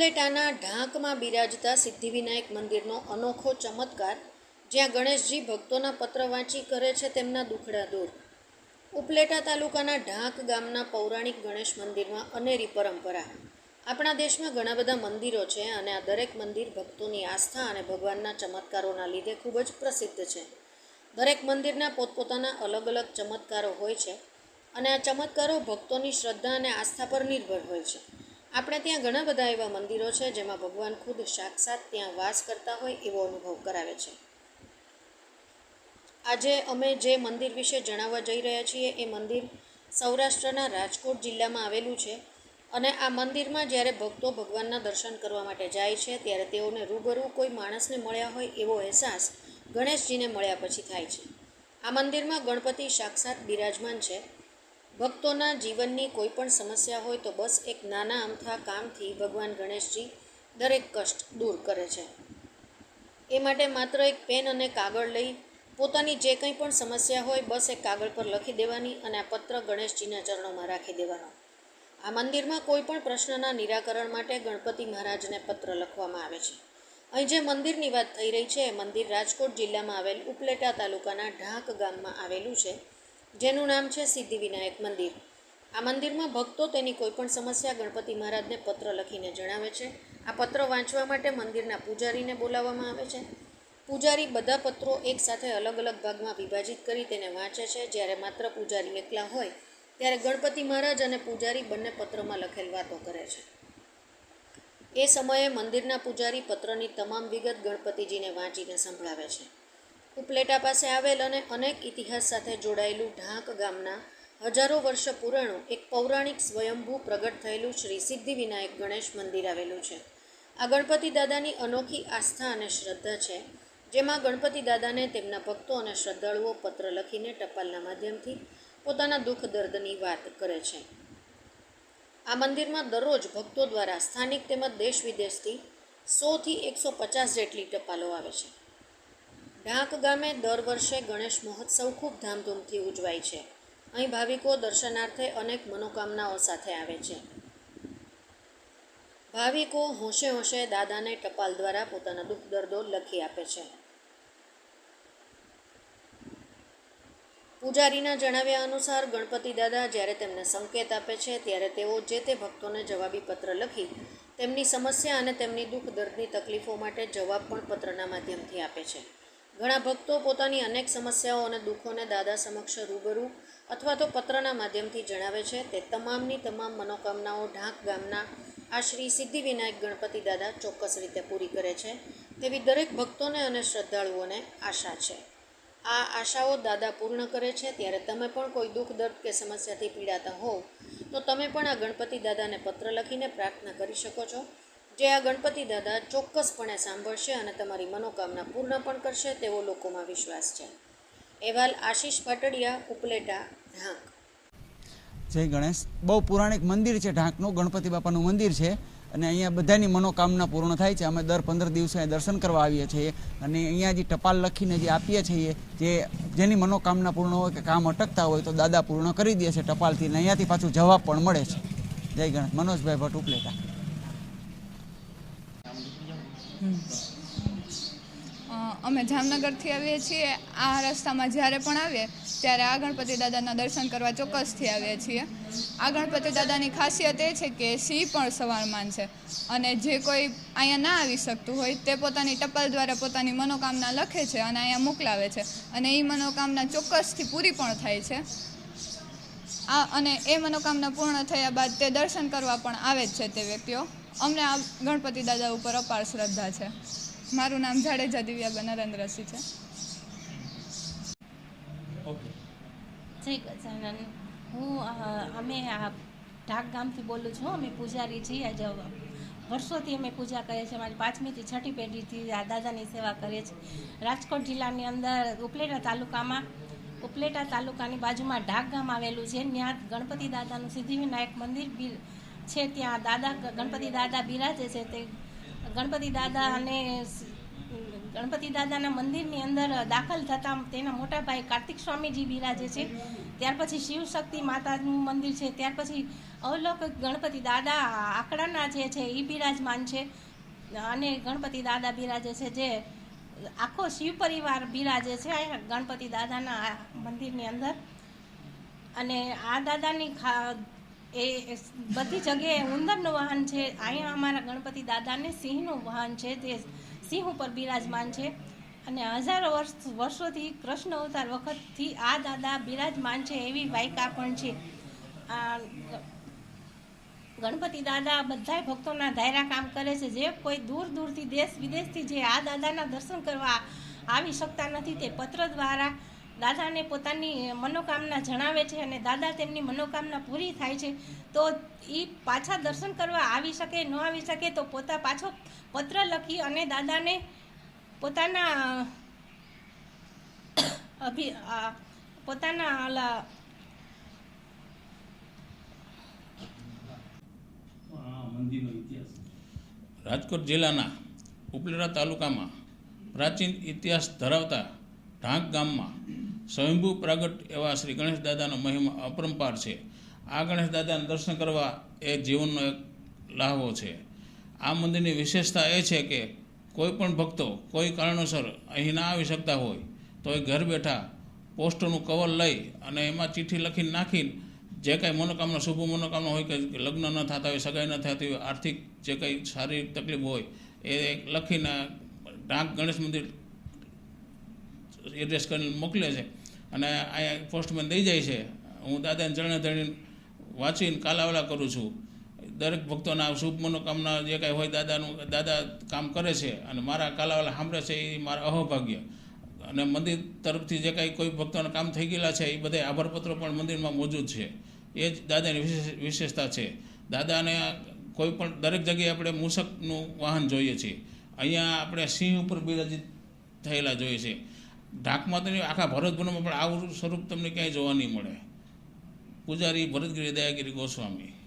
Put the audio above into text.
ઉપલેટાના ઢાંકમાં બિરાજતા સિદ્ધિવિનાયક મંદિરનો અનોખો ચમત્કાર, જ્યાં ગણેશજી ભક્તોના પત્ર વાંચી કરે છે તેમના દુખડા દૂર. ઉપલેટા તાલુકાના ઢાંક ગામના પૌરાણિક ગણેશ મંદિરમાં અનેરી પરંપરા. આપણા દેશમાં ઘણા બધા મંદિરો છે અને આ દરેક મંદિર ભક્તોની આસ્થા અને ભગવાનના ચમત્કારોના લીધે ખૂબ જ પ્રસિદ્ધ છે. દરેક મંદિરના પોતપોતાના અલગ અલગ ચમત્કારો હોય છે અને આ ચમત્કારો ભક્તોની શ્રદ્ધા અને આસ્થા પર નિર્ભર હોય છે. આપણે ત્યાં ઘણા બધા એવા મંદિરો છે જેમાં ભગવાન ખુદ સાક્ષાત ત્યાં વાસ કરતા હોય એવો અનુભવ કરાવે છે. આજે અમે જે મંદિર વિશે જણાવવા જઈ રહ્યા છીએ એ મંદિર સૌરાષ્ટ્રના રાજકોટ જિલ્લામાં આવેલું છે અને આ મંદિરમાં જ્યારે ભક્તો ભગવાનના દર્શન કરવા માટે જાય છે ત્યારે તેઓને રૂબરૂ કોઈ માણસને મળ્યા હોય એવો અહેસાસ ગણેશજીને મળ્યા પછી થાય છે. આ મંદિરમાં ગણપતિ સાક્ષાત બિરાજમાન છે ભક્તોના જીવનની કોઈ પણ સમસ્યા હોય તો બસ એક નાના અમથા કામથી ભગવાન ગણેશજી દરેક કષ્ટ દૂર કરે છે. એ માટે માત્ર એક પેન અને કાગળ લઈ પોતાની જે કંઈ પણ સમસ્યા હોય બસ એક કાગળ પર લખી દેવાની અને આ પત્ર ગણેશજીના ચરણોમાં રાખી દેવાનો. આ મંદિરમાં કોઈ પણ પ્રશ્નના નિરાકરણ માટે ગણપતિ મહારાજને પત્ર લખવામાં આવે છે. અહીં જે મંદિરની વાત થઈ રહી છે મંદિર રાજકોટ જિલ્લામાં આવેલ ઉપલેટા તાલુકાના ઢાંક ગામમાં આવેલું છે. જેનું નામ છે સિદ્ધિવિનાયક મંદિર. આ મંદિરમાં ભક્તો તેની કોઈપણ સમસ્યા ગણપતિ મહારાજને પત્ર લખીને જણાવે છે. આ પત્ર વાંચવા માટે મંદિરના પૂજારીને બોલાવવામાં આવે છે. પૂજારી બધા પત્રો એકસાથે અલગ અલગ ભાગમાં વિભાજિત કરી તેને વાંચે છે. જ્યારે માત્ર પૂજારી એકલા હોય, ત્યારે ગણપતિ મહારાજ અને પૂજારી બંને પત્રમાં લખેલ વાતો કરે છે. એ સમયે મંદિરના પૂજારી પત્રની તમામ વિગત ગણપતિજીને વાંચીને સંભળાવે છે. ઉપલેટા પાસે આવેલ અને અનેક ઇતિહાસ સાથે જોડાયેલું ઢાંક ગામના હજારો વર્ષ પુરાણું એક પૌરાણિક સ્વયંભૂ પ્રગટ થયેલું શ્રી સિદ્ધિવિનાયક ગણેશ મંદિર આવેલું છે. આ ગણપતિ દાદાની અનોખી આસ્થા અને શ્રદ્ધા છે, જેમાં ગણપતિ દાદાને તેમના ભક્તો અને શ્રદ્ધાળુઓ પત્ર લખીને ટપાલના માધ્યમથી પોતાના દુઃખ દર્દની વાત કરે છે. આ મંદિરમાં દરરોજ ભક્તો દ્વારા સ્થાનિક તેમજ દેશ વિદેશથી સોથી એકસો પચાસ જેટલી ટપાલો આવે છે. ઢાંક ગામે દર વર્ષે ગણેશ મહોત્સવ ખૂબ ધામધૂમથી ઉજવાય છે. અહીં ભાવિકો દર્શનાર્થે અનેક મનોકામનાઓ સાથે આવે છે. ભાવિકો હોંશે હોંશે દાદાને ટપાલ દ્વારા પોતાના દુઃખ દર્દો લખી આપે છે. પૂજારીના જણાવ્યા અનુસાર ગણપતિ દાદા જ્યારે તેમને સંકેત આપે છે ત્યારે તેઓ જે તે ભક્તોને જવાબી પત્ર લખી તેમની સમસ્યા અને તેમની દુઃખ દર્દની તકલીફો માટે જવાબ પણ પત્રના માધ્યમથી આપે છે. ઘણા ભક્તો પોતાની અનેક સમસ્યાઓ અને દુઃખોને દાદા સમક્ષ રૂબરૂ અથવા તો પત્રના માધ્યમથી જણાવે છે. તે તમામની તમામ મનોકામનાઓ ઢાંક ગામના આ શ્રી સિદ્ધિવિનાયક ગણપતિ દાદા ચોક્કસ રીતે પૂરી કરે છે. તેવી દરેક ભક્તોને અને શ્રદ્ધાળુઓને આશા છે. આ આશાઓ દાદા પૂર્ણ કરે છે. ત્યારે તમે પણ કોઈ દુઃખ, દર્દ કે સમસ્યાથી પીડાતા હોવ તો તમે પણ આ ગણપતિ દાદાને પત્ર લખીને પ્રાર્થના કરી શકો છો. જે આ ગણપતિ દાદા ચોક્કસપણે સાંભળશે અને તમારી મનોકામના પૂર્ણ પણ કરશે તેવો લોકોમાં વિશ્વાસ છે. અહેવાલ આશીષ પાટડિયા ઉપલેટા, ઢાંક. જય ગણેશ. બહુ પુરાણિક મંદિર છે ઢાંકનું. ગણપતિ બાપાનું મંદિર છે અને અહીંયા બધાની મનોકામના પૂર્ણ થાય છે. અમે દર પંદર દિવસે અહીંયા દર્શન કરવા આવીએ છીએ અને અહીંયા જે ટપાલ લખીને જે આપીએ છીએ જે જેની મનોકામના પૂર્ણ હોય કે કામ અટકતા હોય તો દાદા પૂર્ણ કરી દે છે ટપાલથી અને અહીંયાથી પાછું જવાબ પણ મળે છે. જય ગણેશ. મનોજભાઈ ભટ્ટ, ઉપલેટા. અમે જામનગરથી આવીએ છીએ. આ રસ્તામાં જ્યારે પણ આવીએ, ત્યારે આ ગણપતિ દાદાના દર્શન કરવા ચોક્કસથી આવીએ છીએ. આ ગણપતિ દાદાની ખાસિયત એ છે કે સિંહ પણ સવારમાન છે અને જે કોઈ અહીંયા ના આવી શકતું હોય, તે પોતાની ટપાલ દ્વારા પોતાની મનોકામના લખે છે અને અહીંયા મોકલાવે છે. અને એ મનોકામના ચોક્કસથી પૂરી પણ થાય છે. આ અને એ મનોકામના પૂર્ણ થયા બાદ તે દર્શન કરવા પણ આવે જ છે તે વ્યક્તિઓ. અમને આ ગણપતિ દાદા ઉપર અપાર શ્રદ્ધા છે. મારું નામ જાડેજા દિવ્યાબેન નરેન્દ્રસિંહ છે. જય ગજાનન. હું અમે આ ઢાક ગામથી બોલું છું. અમે પૂજારી છીએ. આજે વર્ષોથી અમે પૂજા કરીએ છીએ. મારી પાંચમીથી છઠ્ઠી પેઢીથી આ દાદાની સેવા કરીએ છીએ. રાજકોટ જિલ્લાની અંદર ઉપલેટા તાલુકામાં ઉપલેટા તાલુકાની બાજુમાં ઢાક ગામ આવેલું છે. ત્યાં ગણપતિ દાદાનું સિદ્ધિવિનાયક મંદિર બી છે. ત્યાં દાદા ગણપતિ દાદા બિરાજે છે. તે ગણપતિ દાદા અને ગણપતિ દાદાના મંદિરની અંદર દાખલ થતાં તેના મોટા ભાઈ કાર્તિક સ્વામીજી બિરાજે છે. ત્યાર પછી શિવ શક્તિ માતાનું મંદિર છે. ત્યાર પછી અવલોકિક ગણપતિ દાદા આકડાના જે છે એ બિરાજમાન છે. અને ગણપતિ દાદા બિરાજે છે. જે આખો શિવ પરિવાર બિરાજે છે ગણપતિ દાદાના મંદિરની અંદર. અને આ દાદાની ખા એ બધી જગ્યાએ ઉંદરનું વાહન છે. અહીંયા અમારા ગણપતિ દાદાને સિંહનું વાહન છે તે સિંહ ઉપર બિરાજમાન છે. અને હજારો વર્ષ વર્ષોથી કૃષ્ણ અવતાર વખતથી આ દાદા બિરાજમાન છે એવી વાયકા પણ છે. ગણપતિ દાદા બધાય ભક્તોના ધાયરા કામ કરે છે. જે કોઈ દૂર દૂરથી દેશ વિદેશથી જે આ દાદાના દર્શન કરવા આવી શકતા નથી તે પત્ર દ્વારા દાદાને પોતાની મનોકામના જણાવે છે અને દાદા તેમની મનોકામના પૂરી થાય છે. તો એ પાછા દર્શન કરવા આવી શકે, ન આવી શકે તો પોતા પાછો પત્ર લખી અને દાદાને પોતાના અભિ પોતાના રાજકોટ જિલ્લાના ઉપલેટા તાલુકામાં પ્રાચીન ઇતિહાસ ધરાવતા ઢાંક ગામમાં સ્વયંભૂ પ્રગટ એવા શ્રી ગણેશ દાદાનો મહિમા અપરંપાર છે. આ ગણેશ દાદાના દર્શન કરવા એ જીવનનો એક લાહવો છે. આ મંદિરની વિશેષતા એ છે કે કોઈ પણ ભક્તો કોઈ કારણોસર અહીં ના આવી શકતા હોય તો એ ઘર બેઠા પોસ્ટનું કવર લઈ અને એમાં ચિઠ્ઠી લખીને નાખીને જે કાંઈ મનોકામના, શુભ મનોકામના હોય કે લગ્ન ન થતા હોય, સગાઈ ન થતી હોય, આર્થિક જે કંઈ શારીરિક તકલીફ હોય, એ લખીને ડાંક ગણેશ મંદિર એડ્રેસ કરીને મોકલે છે. અને અહીંયા પોસ્ટમેન દઈ જાય છે. હું દાદાને ચરણે ધરીને વાંચીને કાલાવલા કરું છું. દરેક ભક્તોના શુભ મનોકામના જે કાંઈ હોય દાદાનું, દાદા કામ કરે છે અને મારા કાલાવાલા સાંભળે છે, એ મારા અહોભાગ્ય. અને મંદિર તરફથી જે કાંઈ કોઈ ભક્તોના કામ થઈ ગયેલા છે, એ બધા આભારપત્રો પણ મંદિરમાં મોજૂદ છે. એ જ દાદાની વિશેષતા છે. દાદાને કોઈ પણ દરેક જગ્યાએ આપણે મૂષકનું વાહન જોઈએ છીએ. અહીંયા આપણે સિંહ ઉપર બિરાજિત થયેલા જોઈએ છીએ. ઢાકમાં તો આખા ભરતભૂમિમાં પણ આવું સ્વરૂપ તમને ક્યાંય જોવા નહીં મળે. પૂજારી ભરતગીરી, દયાગીરી ગોસ્વામી.